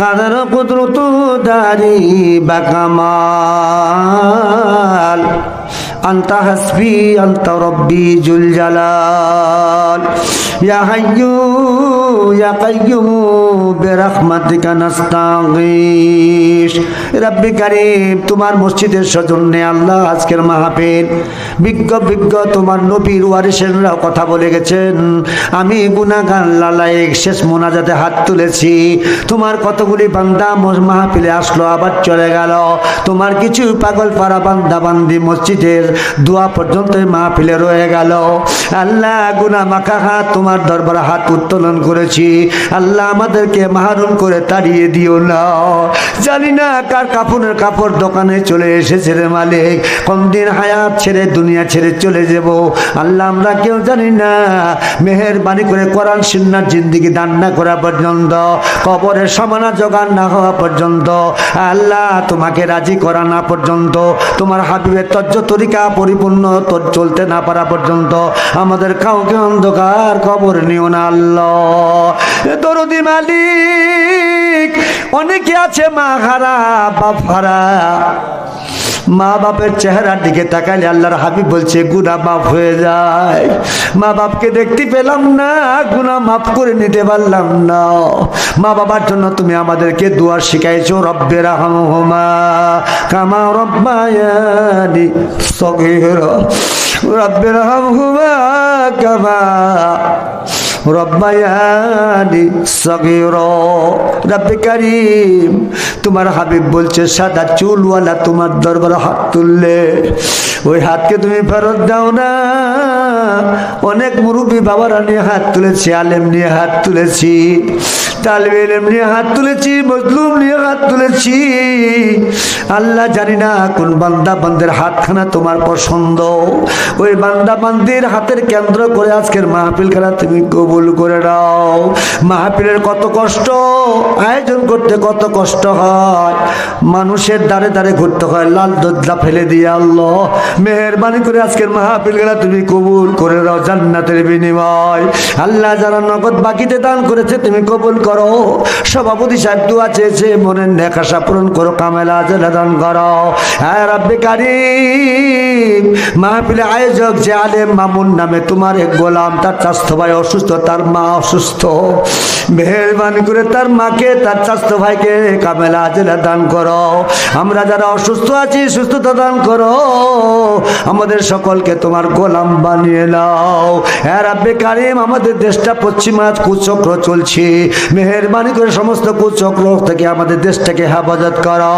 কাদার কুদরত দারি বাকামাল আন্তা হাসবি, আন্তা রব্বি জুল জালাল। ইয়া হাইয়ু, ইয়া কাইয়ুম, বিরাহমাতিকা নাস্তাগীন রাব্বি কারিম, তোমার মসজিদের সজন্যে আল্লাহ আজকের মাহাপেন বিজ্ঞ বিজ্ঞ তোমার নবীর ওয়ারিসেনরা কথা বলে গেছেন, আমি গুনাগান লালায় শেষ মোনাজাতে হাত তুলেছি, তোমার কতগুলি বান্দা মাহাপিলে আসলো, আবার চলে গেল, তোমার কিছু পাগল পাড়া বান্দা বান্দি মসজিদের দোয়া পর্যন্ত মাহাপিলে রয়ে গেল, আল্লাহ গুনা মাখা হাত তোমার দরবার হাত উত্তোলন করেছি, আল্লাহ আমাদেরকে মাহরুম করে তাড়িয়ে দিও না, জানি না কাপড়ের কাপড় দোকানে চলে এসেছে রে মালিক। কোন দিন হায়াত ছেড়ে, দুনিয়া ছেড়ে চলে যাব। আল্লাহ আমরা কেউ জানি না। মেহেরবানি করে কোরআন সুন্নার জিন্দিগি দান না করা পর্যন্ত, কবরের সমানা জোগান না হওয়া পর্যন্ত, আল্লাহ তোমাকে রাজি করা না পর্যন্ত, তোমার হাবিবের তজ্জ তরিকা পরিপূর্ণ চলতে না পারা পর্যন্ত, আমাদের কাউকে অন্ধকার কবর নিও না আল্লাহ। দরদি মালিক অনেকে আছে মা হারা বাপ হারা মা বাপের চেহারার দিকে তাকালে আল্লাহর হাবিব বলছে গুনা মাফ হয়ে যায়। মা বাপকে দেখতে পেলাম না গুনা মাফ করে নিতে পারলাম না। মা বাবার জন্য তুমি আমাদেরকে দুয়ার শিখাইছো, রব্বের আহমা কামা রব্বের আহমা কামা তোমার হাবিব বলছে, সাদা চুলওয়ালা তোমার দরবার হাত তুললে। ওই হাতকে তুমি ফেরত দাও না। অনেক মুরুবী বাবারা নিয়ে হাত তুলেছি, আলেম নিয়ে হাত তুলেছি। হাত তুলেছি আল্লাহ জানি না কোন বান্দা বান্দের হাতখানা তোমার পছন্দ। ওই বান্দা বান্দির হাতের কেন্দ্র করে আজকের মাহফিল খেলা তুমি কবুল করে দাও মাহফিলের কত কষ্ট, আয়োজন করতে কত কষ্ট হয়। মানুষের দ্বারে দ্বারে ঘুরতে হয়, লাল দোদলা ফেলে দিয়ে আল্লাহ। মেহরবানি করে আজকের মাহফিল খেলা তুমি কবুল করে দাও জান্নাতের বিনিময়। আল্লাহ যারা নগদ বাকিতে দান করেছে, তুমি কবুল করো। সভাপতি সাহেব দোয়া চেয়েছে, মনের নেখাশা পূরণ করো, কামেলা জেলা দান করো। হ্যাঁ রাব্বে কারিম, মাহফিলে আয়োজক যে আলেম মামুন নামে তোমার এক গোলাম, তার স্বাস্থ্য ভাই অসুস্থ, তার মা অসুস্থ। মেহরবানি করে তার মাকে, তার স্বাস্থ্য ভাইকে কামেলা জেলা দান করো। আমরা যারা অসুস্থ আছি, সুস্থতা দান করো। আমাদের সকলকে তোমার গোলাম বানিয়ে নাও। হ্যাঁ রাব্বে কারিম, আমাদের দেশটা পশ্চিমা কুচক্র চলছে। মেহরবানি করে সমস্ত কুচক্র থেকে আমাদের দেশটাকে হেফাজত করো।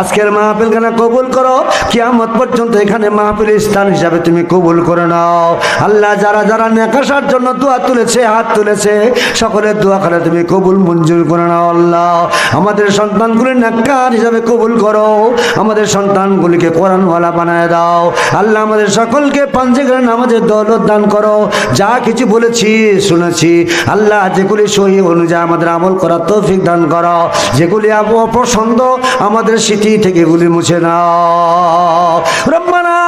আজকের মাহফিল খানা কবুল করো? কিয়ামত পর্যন্ত এখানে মাহফিল স্থান হিসাবে তুমি কবুল করে নাও। আল্লাহ যারা যারা নেকাশার জন্য দোয়া তুলেছে, হাত তুলেছে, সকলের দোয়া খানা তুমি কবুল মঞ্জুর করে নাও আল্লাহ। আমাদের সন্তানগুলি নেকার হিসাবে কবুল করো। আমাদের সন্তানগুলিকে কোরআনওয়ালা বানায় দাও। আল্লাহ আমাদের সকলকে পাঞ্জেগ্রান আমাদের দৌলত দান করো। যা কিছু বলেছি, শুনেছি, আল্লাহ যেগুলি সহি অনুযায়ী আমাদের আমল করার তৌফিক দান করো। যেগুলি অপছন্দ আমাদের স্মৃতি থেকে এগুলি মুছে না রব্বানা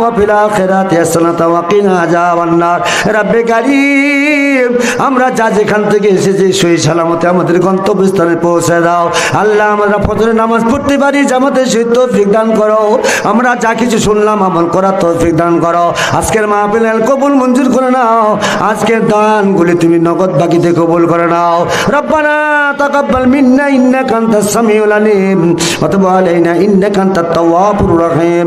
ওয়া ফিল আখিরাতি হাসানাতা ওয়া কিনা আযাবান নার রব্বে কারীম আমরা যা যেখান থেকে এসেছি সহি সালামতে আমাদের গন্তব্যস্থানে পৌঁছে দাও। আল্লাহ আমরা ফজরের নামাজ পড়তে পারি জামাতে সহিত তৌফিক দান করো। আমরা যা কিছু শুনলাম আমল করার তৌফিক দান করো। আজকের মাহফিল কবুল, মঞ্জুর করে নাও। আজকের দান দানগুলি তুমি নগদ বাকিতে কবুল করে নাও। রব্বানা তাকাব্বাল মিন্না, ইন্নাকা আনতাস সামিউল আলিম। ওয়া তুব আলাইনা, ইন্নাকা আনতাত তাওয়াবুর রহিম।